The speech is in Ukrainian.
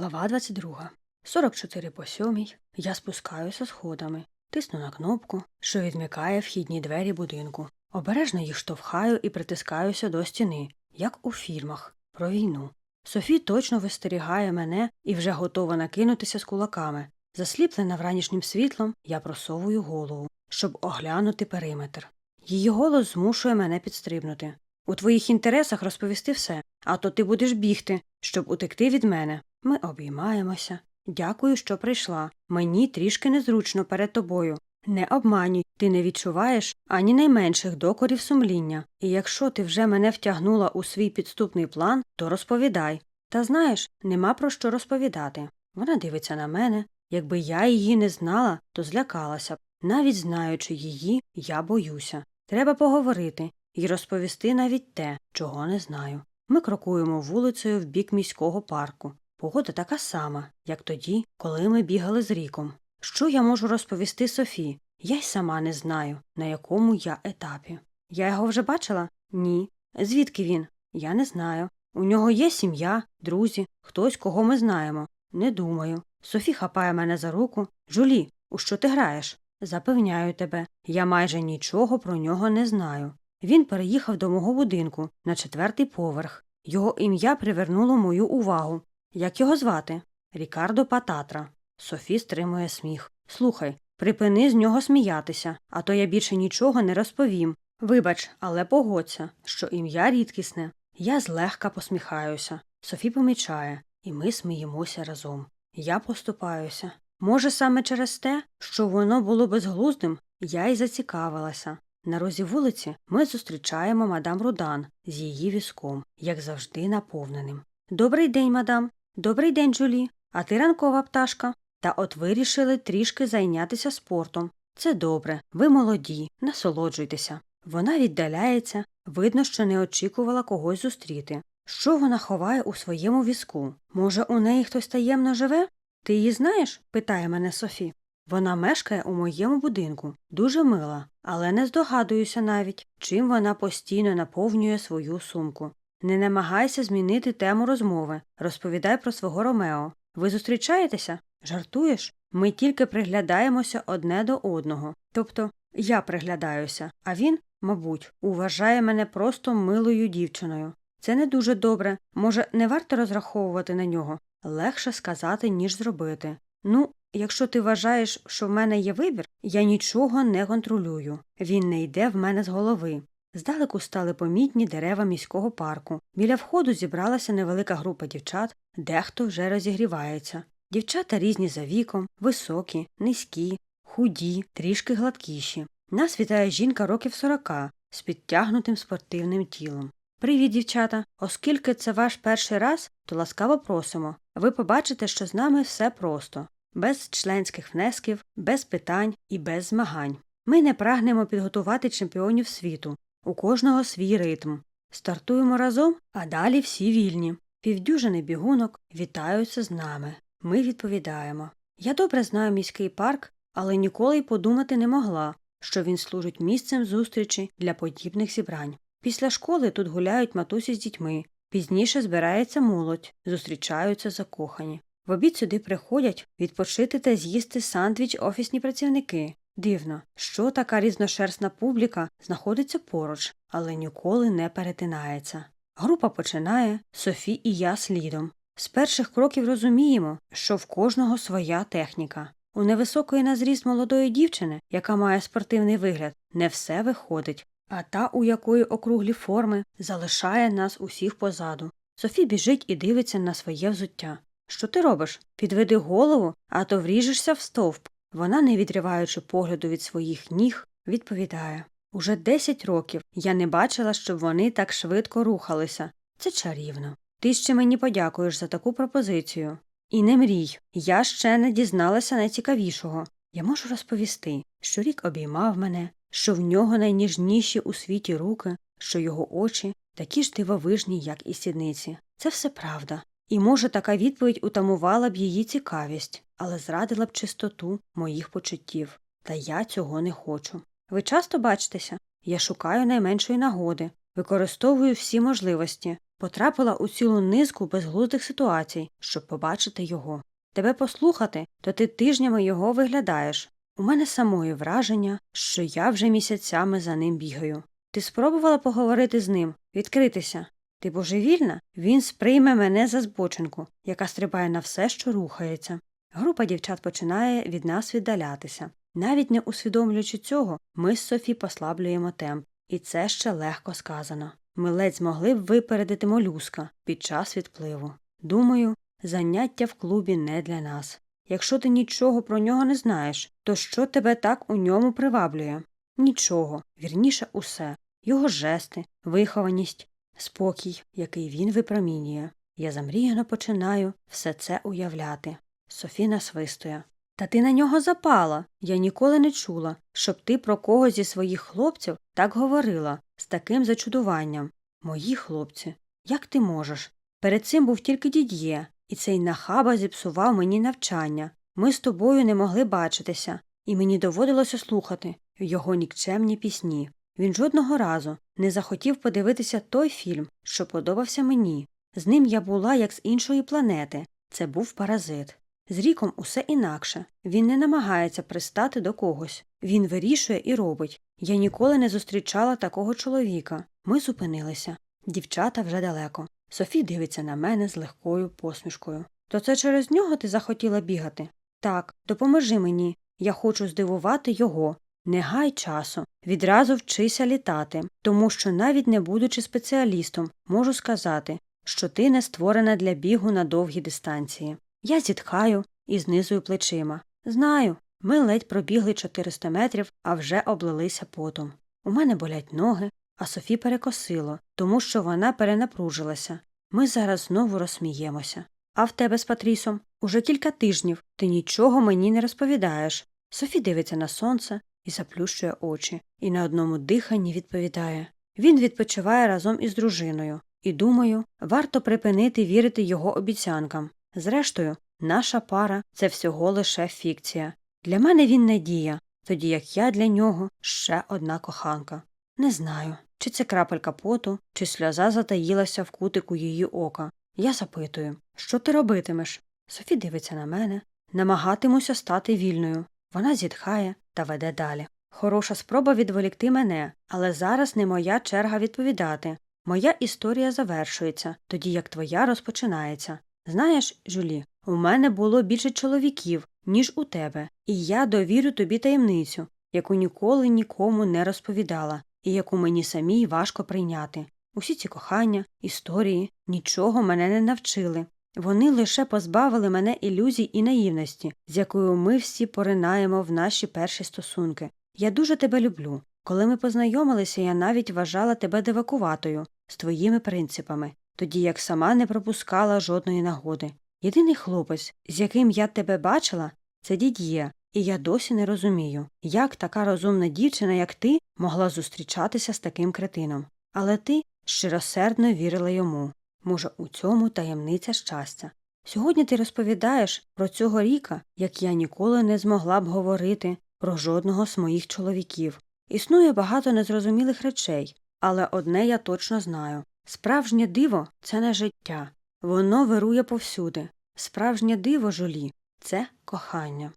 Глава 22. 44 по сьомій. Я спускаюся сходами, тисну на кнопку, що відмикає вхідні двері будинку. Обережно їх штовхаю і притискаюся до стіни, як у фільмах про війну. Софі точно вистерігає мене і вже готова накинутися з кулаками. Засліплена вранішнім світлом, я просовую голову, щоб оглянути периметр. Її голос змушує мене підстрибнути. У твоїх інтересах розповісти все, а то ти будеш бігти, щоб утекти від мене. Ми обіймаємося. Дякую, що прийшла. Мені трішки незручно перед тобою. Не обманюй, ти не відчуваєш ані найменших докорів сумління, і якщо ти вже мене втягнула у свій підступний план, то розповідай. Та знаєш, нема про що розповідати. Вона дивиться на мене. Якби я її не знала, то злякалася б. Навіть знаючи її, я боюся. Треба поговорити і розповісти навіть те, чого не знаю. Ми крокуємо вулицею в бік міського парку. Погода така сама, як тоді, коли ми бігали з ріком. Що я можу розповісти Софі? Я й сама не знаю, на якому я етапі. Я його вже бачила? Ні. Звідки він? Я не знаю. У нього є сім'я, друзі, хтось, кого ми знаємо. Не думаю. Софі хапає мене за руку. Жулі, у що ти граєш? Запевняю тебе, я майже нічого про нього не знаю. Він переїхав до мого будинку на четвертий поверх. Його ім'я привернуло мою увагу. Як його звати? Рікардо Пататра. Софі стримує сміх. Слухай, припини з нього сміятися, а то я більше нічого не розповім. Вибач, але погодься, що ім'я рідкісне. Я злегка посміхаюся. Софі помічає, і ми сміємося разом. Я поступаюся. Може, саме через те, що воно було безглуздим, я й зацікавилася. На розі вулиці ми зустрічаємо мадам Рудан з її візком, як завжди, наповненим. Добрий день, мадам. Добрий день, Джулі. А ти ранкова пташка. Та от вирішили трішки зайнятися спортом. Це добре, ви молоді, насолоджуйтеся. Вона віддаляється, видно, що не очікувала когось зустріти. Що вона ховає у своєму візку? Може, у неї хтось таємно живе? Ти її знаєш? питає мене Софі. Вона мешкає у моєму будинку, дуже мила, але не здогадуюся навіть, чим вона постійно наповнює свою сумку. Не намагайся змінити тему розмови, розповідай про свого Ромео. Ви зустрічаєтеся? Жартуєш? Ми тільки приглядаємося одне до одного. Тобто я приглядаюся, а він, мабуть, уважає мене просто милою дівчиною. Це не дуже добре, може, не варто розраховувати на нього. Легше сказати, ніж зробити. Ну, якщо ти вважаєш, що в мене є вибір, я нічого не контролюю. Він не йде в мене з голови. Здалеку стали помітні дерева міського парку. Біля входу зібралася невелика група дівчат, дехто вже розігрівається. Дівчата різні за віком, високі, низькі, худі, трішки гладкіші. Нас вітає жінка років сорока з підтягнутим спортивним тілом. Привіт, дівчата! Оскільки це ваш перший раз, то ласкаво просимо. Ви побачите, що з нами все просто, без членських внесків, без питань і без змагань. Ми не прагнемо підготувати чемпіонів світу, у кожного свій ритм. Стартуємо разом, а далі всі вільні. Півдюжини бігунок вітаються з нами. Ми відповідаємо. Я добре знаю міський парк, але ніколи й подумати не могла, що він служить місцем зустрічі для подібних зібрань. Після школи тут гуляють матусі з дітьми, пізніше збирається молодь, зустрічаються закохані. В обід сюди приходять відпочити та з'їсти сандвіч офісні працівники. Дивно, що така різношерстна публіка знаходиться поруч, але ніколи не перетинається. Група починає, Софі і я слідом. З перших кроків розуміємо, що в кожного своя техніка. У невисокої на зріст молодої дівчини, яка має спортивний вигляд, не все виходить, а та, у якої округлі форми, залишає нас усіх позаду. Софі біжить і дивиться на своє взуття. Що ти робиш? Підведи голову, а то вріжешся в стовп. Вона, не відриваючи погляду від своїх ніг, відповідає Уже десять років я не бачила, щоб вони так швидко рухалися. Це чарівно. Ти ще мені подякуєш за таку пропозицію. І не мрій, я ще не дізналася найцікавішого. Я можу розповісти, що рік обіймав мене, що в нього найніжніші у світі руки, що його очі такі ж дивовижні, як і сідниці. Це все правда. І, може, така відповідь утамувала б її цікавість, але зрадила б чистоту моїх почуттів. Та я цього не хочу. Ви часто бачитеся? Я шукаю найменшої нагоди, використовую всі можливості. потрапила у цілу низку безглуздих ситуацій, щоб побачити його. Тебе послухати, то ти тижнями його виглядаєш. У мене самої враження, що я вже місяцями за ним бігаю. Ти спробувала поговорити з ним, відкритися. Ти божевільна? Він сприйме мене за збочинку, яка стрибає на все, що рухається. Група дівчат починає від нас віддалятися. Навіть не усвідомлюючи цього, ми з Софі послаблюємо темп, і це ще легко сказано. Ми ледь змогли б випередити молюска під час відпливу. Думаю, заняття в клубі не для нас. Якщо ти нічого про нього не знаєш, то що тебе так у ньому приваблює? Нічого, вірніше усе його жести, вихованість, спокій, який він випромінює. Я замріяно починаю все це уявляти. Софіна свистує. Та ти на нього запала. Я ніколи не чула, щоб ти про когось зі своїх хлопців так говорила, з таким зачудуванням. Мої хлопці, як ти можеш? Перед цим був тільки дід'є, і цей нахаба зіпсував мені навчання. Ми з тобою не могли бачитися, і мені доводилося слухати його нікчемні пісні. Він жодного разу не захотів подивитися той фільм, що подобався мені. З ним я була як з іншої планети. Це був паразит. З ріком усе інакше. Він не намагається пристати до когось. Він вирішує і робить. Я ніколи не зустрічала такого чоловіка. Ми зупинилися. Дівчата вже далеко. Софі дивиться на мене з легкою посмішкою. То це через нього ти захотіла бігати? Так, допоможи мені. Я хочу здивувати його. Не гай часу, відразу вчися літати, тому що навіть не будучи спеціалістом, можу сказати, що ти не створена для бігу на довгі дистанції. Я зітхаю і знизую плечима. Знаю, ми ледь пробігли 400 метрів, а вже облилися потом. У мене болять ноги, а Софі перекосило, тому що вона перенапружилася. Ми зараз знову розсміємося. А в тебе з Патрісом уже кілька тижнів ти нічого мені не розповідаєш. Софі дивиться на сонце і заплющує очі, і на одному диханні відповідає. Він відпочиває разом із дружиною, і думаю, варто припинити вірити його обіцянкам. Зрештою, наша пара це всього лише фікція. Для мене він надія, тоді як я для нього ще одна коханка. Не знаю, чи це крапелька поту, чи сльоза затаїлася в кутику її ока. Я запитую, що ти робитимеш? Софі дивиться на мене, намагатимуся стати вільною. Вона зітхає та веде далі. Хороша спроба відволікти мене, але зараз не моя черга відповідати. Моя історія завершується, тоді як твоя розпочинається. Знаєш, Жюлі, у мене було більше чоловіків, ніж у тебе, і я довірю тобі таємницю, яку ніколи нікому не розповідала, і яку мені самій важко прийняти. Усі ці кохання, історії нічого мене не навчили. Вони лише позбавили мене ілюзій і наївності, з якою ми всі поринаємо в наші перші стосунки. Я дуже тебе люблю. Коли ми познайомилися, я навіть вважала тебе дивакуватою, з твоїми принципами, тоді як сама не пропускала жодної нагоди. Єдиний хлопець, з яким я тебе бачила, це дід'є, і я досі не розумію, як така розумна дівчина, як ти, могла зустрічатися з таким кретином. Але ти щиросердно вірила йому. Може, у цьому таємниця щастя. Сьогодні ти розповідаєш про цього ріка, як я ніколи не змогла б говорити про жодного з моїх чоловіків. Існує багато незрозумілих речей, але одне я точно знаю справжнє диво це не життя, воно вирує повсюди. Справжнє диво жолі це кохання.